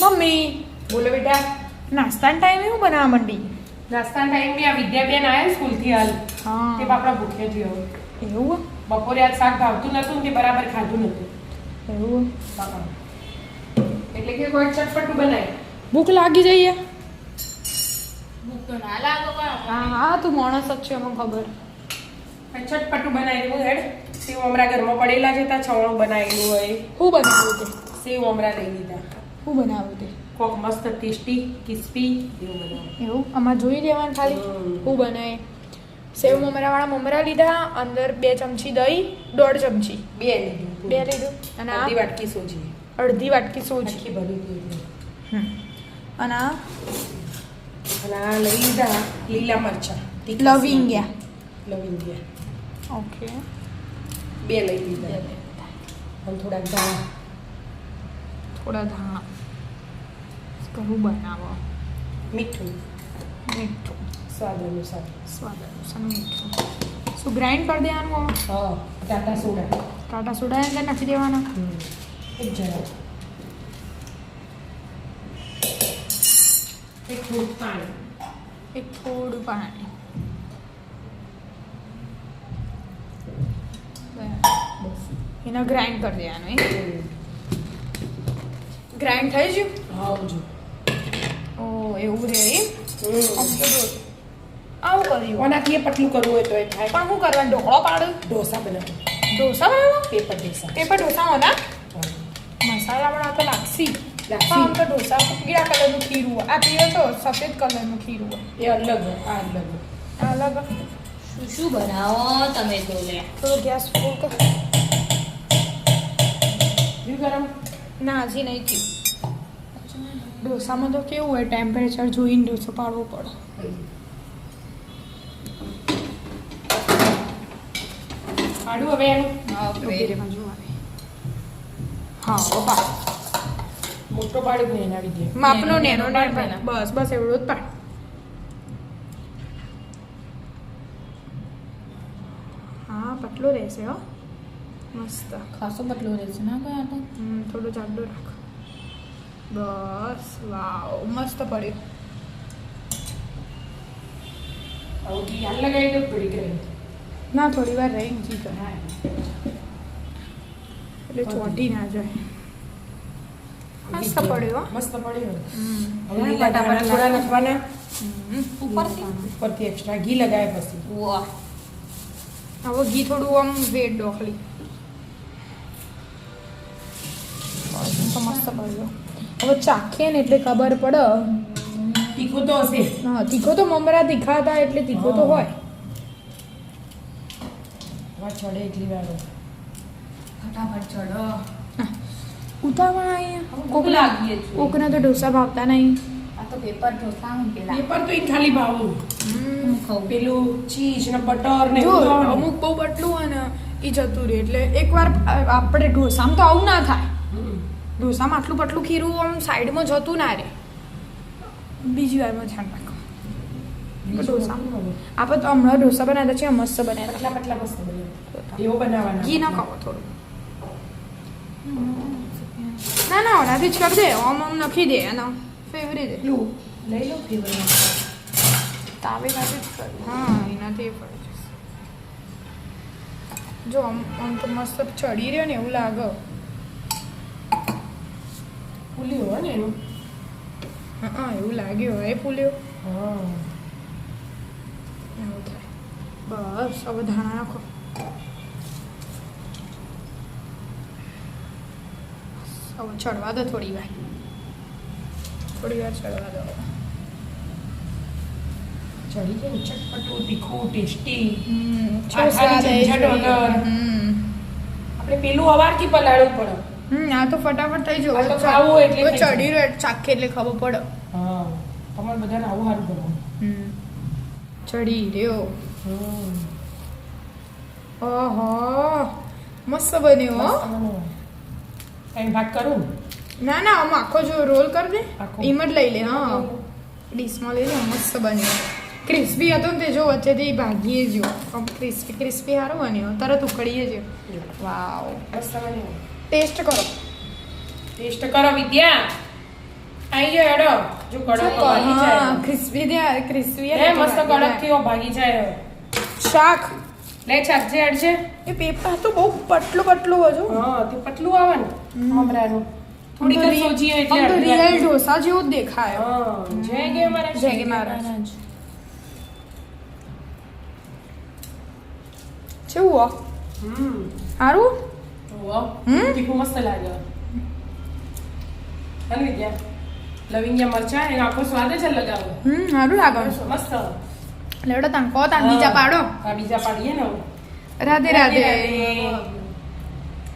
Mummy બોલો બેટા. નાસ્તાના ટાઈમે હું બનાવવા માંડી? નાસ્તાના ટાઈમે આ વિદ્યાબેન આવ્યા સ્કૂલથી હાલ. તે હા બાપડા ભૂખ્યા થયો એવું બપોરે આજ શાક ભાવતું નતું ને તે બરાબર ખાધું નતું. એવું બાપા. એટલે કે કોઈ ચટપટું બનાય. ભૂખ લાગી જઈએ. ભૂખ તો ના લાગે હા હા તું માણસ જ છે મને ખબર. ચટપટું બનાવી હેડ. સેવ અમરા ઘરમાં પડેલા છે ત્યાં છવણું બનાવેલું હોય. હું બનાવ્યું તે? સેવ મમરા લઈ લીધા. હું બનાવું તે? કોક મસ્ત ટેસ્ટી ક્રિસ્પી એવું બનાવું. એવું? આમાં જોઈ લેવાનું ખાલી. હું બનાવે સેવ મમરાવાળા મમરા લીધા અંદર બે ચમચી દહીં દોઢ ચમચી. બે લીધું બે લીધું. અને અડધી વાટકી સોજી. અડધી વાટકી સોજી. ભરી હમ. અને આ? લઈ લીધા લીલા મરચા. લવિંગિયા. લવિંગ્યા. ઓકે. બે લઈ લીધા. અને થોડાક ધાણા. થોડા ધાણા. કયું બનાવો? મીઠું. મીઠું. સ્વાદ અનુસાર. સ્વાદ અનુસાર મીઠું. શું ગ્રાઇન્ડ કરી દેવાનું? હા ટાટા સોડા. ટાટા સોડા અંદર નાખી દેવાના? એક જરા. એક થોડું પાણી. એક થોડું પાણી. બસ. એને ગ્રાઇન્ડ કરી દેવાનું એ ગ્રાઇન્ડ થઈ ગયું? હા જો. ઓ એવું રે એમ? આવું કર્યું ઓનાથી એ પટલું કરવું હોય તો એ થાય. પણ શું કરવાનું? ઢોકળો પાડું? ઢોસા બનાવો. ઢોસા બનાવો? પેપર ઢોસા. પેપર ઢોસા હોના મસાલા પણ આ તો લાગશી. આમ તો ઢોસા પીળા કલરનું ખીરું આ પીળો તો સફેદ કલરનું ખીરું એ અલગ આ અલગ. આ અલગ. શું શું બનાવો તમે તો લે થોડો ગેસ ફૂલ કર. ગરમ? ના હજી નહીં થયું. ઢોસામાં તો કેવું હોય ટેમ્પરેચર જોઈને ઢોસો પાડવો પડે. પાડું હવે એનું? હા પપ્પા. મોટો પાડું એના લીધે. માપનો નેનો નેનો. બસ બસ એવડો જ પાડ. હા પતલો રહેશે હો. મસ્ત. ખાસો પતલો રહેશે ના આટો હમ, થોડો જાડો રાખ. બસ વાવ મસ્ત પડ્યું દો થોડીક રહી ના થોડી વાર રહી જી કર. એટલે ચોટી ના જાય. મસ્ત પડ્યો. મસ્ત પડ્યો હવે લીલા થોડા નાખવાના. ઉપરથી? ઉપરથી એક્સ્ટ્રા ઘી લગાવ્યા પછી. વાહ. હવે ઘી થોડું આમ વેટ ડોખલી તો મસ્ત પડ્યો હવે ચાખીએ ને એટલે ખબર પડે. તીખો તો હશે. હા તીખો તો મમરા તીખા હતા એટલે તીખો તો હોય. વા ચડે એટલી વાર. ફટાફટ ચડો. ઉતાવળ અહીંયા કોક લાગીએ લાગી છે. કોકના તો ઢોસા ભાવતા નહીં. આ તો પેપર ઢોસા હું પેલા. પેપર તો ઈ ખાલી ભાવું હું પેલું ચીઝ ને બટર ને. અમુક બહુ બટલું હોય ને એ જતું રહે. એટલે એકવાર આપણે ઢોસામાં તો આવું ના થાય. ઢોસામાં આટલું પટલું ખીરું આમ સાઈડમાં જતું ના રહે. બીજી વારમાં ધ્યાન રાખો આપણે તો હમણાં ઢોસા બનાવ્યા છે મસ્ત બનાવ્યા પતલા મસ્ત એવો બનાવવાનો ઘી ના ખાવો થોડું. ના ના ઓનાથી જ કરી દે ઓમ ઓમ નખી દે એનો ફેવરી દે. લઈ લો ફ્લેવર તાવે જ કર. હા એનાથી પડી જો આમ આમ તો મસ્ત ચડી રહ્યો ને એવું લાગે. ફૂલી હોય ને એનું? હા એવું લાગ્યું હોય ફૂલ્યું. હા. એવું થાય. બસ હવે ધાણા નાખો. હવે ચડવા દો થોડી વાર. થોડી વાર ચડવા દો. ચડી જાય ચટપટું તીખું ટેસ્ટી. આપણે પેલું અવારથી પલાળવું પડે. હમ આ તો ફટાફટ થઈ આ તો ખાવું એટલે ચડી રહ્યો ચાખે એટલે ખબર પડે. હા તમારે બધાને આવું સારું કરવું હમ ચડી રહ્યો. ઓહો મસ્ત બન્યો ટાઈમ ભાગ કરું? ના ના આમ આખો જો રોલ કરી દે? એમ જ લઈ લે હા. ડીશમાં લઈ લે મસ્ત બન્યો. ક્રિસ્પી હતો ને તે જો વચ્ચેથી ભાગીએ જો આમ ક્રિસ્પી ક્રિસ્પી સારું બન્યો. તરત ઉકળીએ જો વાવ. મસ્ત તમે ટેસ્ટ કરો. ટેસ્ટ કરો વિદ્યા. આઈ ગયો એડો. જો કડક ભાગી જાય. હા ક્રિસ્પી દે ક્રિસ્પી હે મસ્ત કડક થયો ભાગી જાય શાક. લે ચાકજે હેડજે એ પેપર તો બહુ પટલું પટલું હતું હા તે પટલું આવે ને મમરાનું. થોડીક જ સોજી એટલે આમ તો અડધી ઢોસા જેવું દેખાય. હા જય ગે મારા જય ગે મારા કેવું હમ. સારું? તીખું મસ્ત લાગે અને વિદ્યા લવિંગિયા મરચા એનો આખો સ્વાદ જ અલગ આવે હમ સારું લાગે મસ્ત લેવડો તાંકો તાંદીજા પાડો બીજા પાડીએ ને રાધે રાધે.